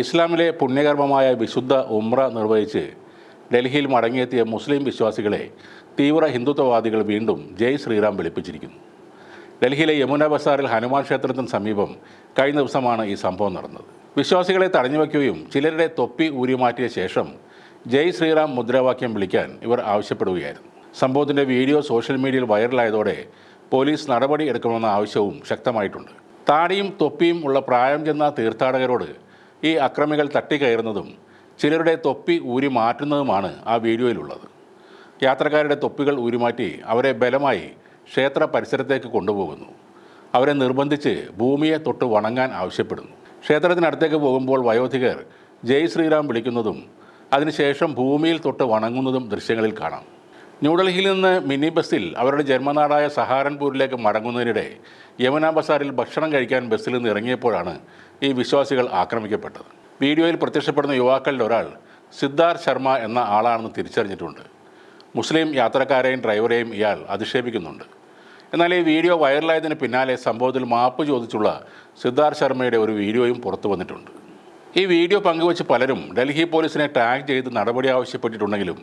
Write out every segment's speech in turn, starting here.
ഇസ്ലാമിലെ പുണ്യകർമ്മമായ വിശുദ്ധ ഉമ്ര നിർവഹിച്ച് ഡൽഹിയിൽ മടങ്ങിയെത്തിയ മുസ്ലിം വിശ്വാസികളെ തീവ്ര ഹിന്ദുത്വവാദികൾ വീണ്ടും ജയ് ശ്രീറാം വിളിപ്പിച്ചിരിക്കുന്നു. ഡൽഹിയിലെ യമുന ബസാറിൽ ഹനുമാൻ ക്ഷേത്രത്തിന് സമീപം കഴിഞ്ഞ ദിവസമാണ് ഈ സംഭവം നടന്നത്. വിശ്വാസികളെ തടഞ്ഞു വയ്ക്കുകയും ചിലരുടെ തൊപ്പി ഊരിമാറ്റിയ ശേഷം ജയ് ശ്രീറാം മുദ്രാവാക്യം വിളിക്കാൻ ഇവർ ആവശ്യപ്പെടുകയായിരുന്നു. സംഭവത്തിന്റെ വീഡിയോ സോഷ്യൽ മീഡിയയിൽ വൈറലായതോടെ പോലീസ് നടപടി എടുക്കണമെന്ന ആവശ്യവും ശക്തമായിട്ടുണ്ട്. താടിയും തൊപ്പിയും ഉള്ള പ്രായം ചെന്ന തീർത്ഥാടകരോട് ഈ അക്രമികൾ തട്ടിക്കയറുന്നതും ചിലരുടെ തൊപ്പി ഊരി മാറ്റുന്നതുമാണ് ആ വീഡിയോയിലുള്ളത്. യാത്രക്കാരുടെ തൊപ്പികൾ ഊരിമാറ്റി അവരെ ബലമായി ക്ഷേത്ര പരിസരത്തേക്ക് കൊണ്ടുപോകുന്നു. അവരെ നിർബന്ധിച്ച് ഭൂമിയെ തൊട്ട് വണങ്ങാൻ ആവശ്യപ്പെടുന്നു. ക്ഷേത്രത്തിനടുത്തേക്ക് പോകുമ്പോൾ വയോധികർ ജയ് ശ്രീറാം വിളിക്കുന്നതും അതിനുശേഷം ഭൂമിയിൽ തൊട്ട് വണങ്ങുന്നതും ദൃശ്യങ്ങളിൽ കാണാം. ന്യൂഡൽഹിയിൽ നിന്ന് മിനി ബസ്സിൽ അവരുടെ ജന്മനാടായ സഹാരൻപൂരിലേക്ക് മടങ്ങുന്നതിനിടെ യമുന ബസാറിൽ ഭക്ഷണം കഴിക്കാൻ ബസ്സിൽ നിന്ന് ഇറങ്ങിയപ്പോഴാണ് ഈ വിശ്വാസികൾ ആക്രമിക്കപ്പെട്ടത്. വീഡിയോയിൽ പ്രത്യക്ഷപ്പെടുന്ന യുവാക്കളിൽ ഒരാൾ സിദ്ധാർത്ഥ് ശർമ്മ എന്ന ആളാണെന്ന് തിരിച്ചറിഞ്ഞിട്ടുണ്ട്. മുസ്ലിം യാത്രക്കാരെയും ഡ്രൈവറെയും ഇയാൾ അധിക്ഷേപിക്കുന്നുണ്ട്. എന്നാൽ ഈ വീഡിയോ വൈറലായതിന് പിന്നാലെ സംഭവത്തിൽ മാപ്പ് ചോദിച്ചുള്ള സിദ്ധാർത്ഥ് ശർമ്മയുടെ ഒരു വീഡിയോയും പുറത്തു വന്നിട്ടുണ്ട്. ഈ വീഡിയോ പങ്കുവച്ച് പലരും ഡൽഹി പോലീസിനെ ടാഗ് ചെയ്ത് നടപടി ആവശ്യപ്പെട്ടിട്ടുണ്ടെങ്കിലും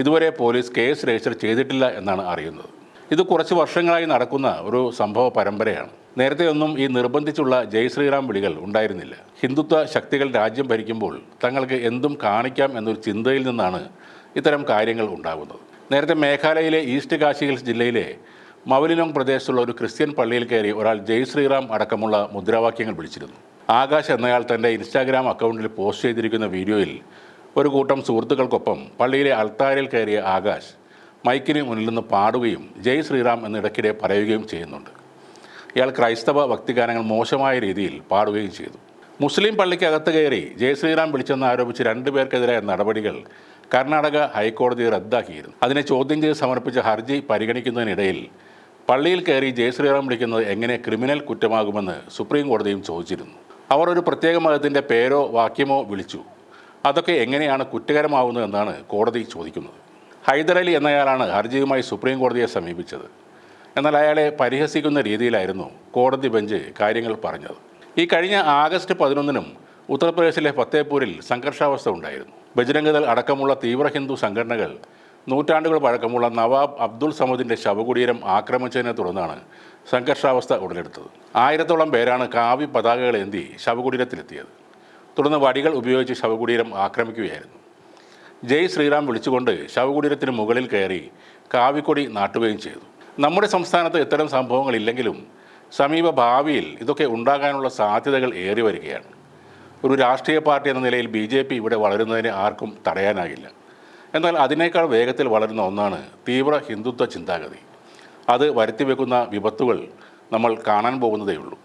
ഇതുവരെ പോലീസ് കേസ് രജിസ്റ്റർ ചെയ്തിട്ടില്ല എന്നാണ് അറിയുന്നത്. ഇത് കുറച്ച് വർഷങ്ങളായി നടക്കുന്ന ഒരു സംഭവ പരമ്പരയാണ്. നേരത്തെ ഒന്നും ഈ നിർബന്ധിച്ചുള്ള ജയ് ശ്രീറാം വിളികൾ ഉണ്ടായിരുന്നില്ല. ഹിന്ദുത്വ ശക്തികൾ രാജ്യം ഭരിക്കുമ്പോൾ തങ്ങൾക്ക് എന്തും കാണിക്കാം എന്നൊരു ചിന്തയിൽ നിന്നാണ് ഇത്തരം കാര്യങ്ങൾ ഉണ്ടാകുന്നത്. നേരത്തെ മേഘാലയയിലെ ഈസ്റ്റ് കാശി ഹിൽസ് ജില്ലയിലെ മൗലിനോങ് പ്രദേശത്തുള്ള ഒരു ക്രിസ്ത്യൻ പള്ളിയിൽ കയറി ഒരാൾ ജയ് ശ്രീറാം അടക്കമുള്ള മുദ്രാവാക്യങ്ങൾ വിളിച്ചിരുന്നു. ആകാശ് എന്നയാൾ തന്റെ ഇൻസ്റ്റാഗ്രാം അക്കൗണ്ടിൽ പോസ്റ്റ് ചെയ്തിരിക്കുന്ന വീഡിയോയിൽ ഒരു കൂട്ടം സുഹൃത്തുക്കൾക്കൊപ്പം പള്ളിയിലെ അൾത്താരിൽ കയറിയ ആകാശ് മൈക്കിന് മുന്നിൽ നിന്ന് പാടുകയും ജയ് ശ്രീറാം എന്നിടയ്ക്കിടെ പറയുകയും ചെയ്യുന്നുണ്ട്. ഇയാൾ ക്രൈസ്തവ ഭക്തിഗാനങ്ങൾ മോശമായ രീതിയിൽ പാടുകയും ചെയ്തു. മുസ്ലിം പള്ളിക്കകത്ത് കയറി ജയശ്രീറാം വിളിച്ചെന്ന് ആരോപിച്ച് രണ്ടുപേർക്കെതിരായ നടപടികൾ കർണാടക ഹൈക്കോടതി റദ്ദാക്കിയിരുന്നു. അതിനെ ചോദ്യം ചെയ്ത് സമർപ്പിച്ച ഹർജി പരിഗണിക്കുന്നതിനിടയിൽ പള്ളിയിൽ കയറി ജയശ്രീറാം വിളിക്കുന്നത് എങ്ങനെ ക്രിമിനൽ കുറ്റമാകുമെന്ന് സുപ്രീം കോടതിയും ചോദിച്ചിരുന്നു. അവർ ഒരു പ്രത്യേക മതത്തിന്റെ പേരോ വാക്യമോ വിളിച്ചു. അതൊക്കെ എങ്ങനെയാണ് കുറ്റകരമാവുന്നത് എന്നാണ് കോടതി ചോദിക്കുന്നത്. ഹൈദരലി എന്നയാളാണ് ഹർജിയുമായി സുപ്രീം കോടതിയെ സമീപിച്ചത്. എന്നാൽ അയാളെ പരിഹസിക്കുന്ന രീതിയിലായിരുന്നു കോടതി ബെഞ്ച് കാര്യങ്ങൾ പറഞ്ഞത്. ഈ കഴിഞ്ഞ ആഗസ്റ്റ് പതിനൊന്നിനും ഉത്തർപ്രദേശിലെ ഫത്തേപൂരിൽ സംഘർഷാവസ്ഥ ഉണ്ടായിരുന്നു. ബജ്രംഗദൾ അടക്കമുള്ള തീവ്ര ഹിന്ദു സംഘടനകൾ നൂറ്റാണ്ടുകൾ പഴക്കമുള്ള നവാബ് അബ്ദുൾ സമദിന്റെ ശവകുടീരം ആക്രമിച്ചതിനെ തുടർന്നാണ് സംഘർഷാവസ്ഥ ഉടലെടുത്തത്. ആയിരത്തോളം പേരാണ് കാവി പതാകകൾ ഏന്തി ശവകുടീരത്തിലെത്തിയത്. തുടർന്ന് വടികൾ ഉപയോഗിച്ച് ശവകുടീരം ആക്രമിക്കുകയായിരുന്നു. ജയ് ശ്രീറാം വിളിച്ചുകൊണ്ട് ശവകുടീരത്തിന് മുകളിൽ കയറി കാവിക്കൊടി നാട്ടുകയും ചെയ്തു. നമ്മുടെ സംസ്ഥാനത്ത് ഇത്തരം സംഭവങ്ങളില്ലെങ്കിലും സമീപ ഭാവിയിൽ ഇതൊക്കെ ഉണ്ടാകാനുള്ള സാധ്യതകൾ ഏറി വരികയാണ്. ഒരു രാഷ്ട്രീയ പാർട്ടി എന്ന നിലയിൽ ബി ജെ പി ഇവിടെ വളരുന്നതിന് ആർക്കും തടയാനാകില്ല. എന്നാൽ അതിനേക്കാൾ വേഗത്തിൽ വളരുന്ന ഒന്നാണ് തീവ്ര ഹിന്ദുത്വ ചിന്താഗതി. അത് വരുത്തിവെക്കുന്ന വിപത്തുകൾ നമ്മൾ കാണാൻ പോകുന്നതേ ഉള്ളൂ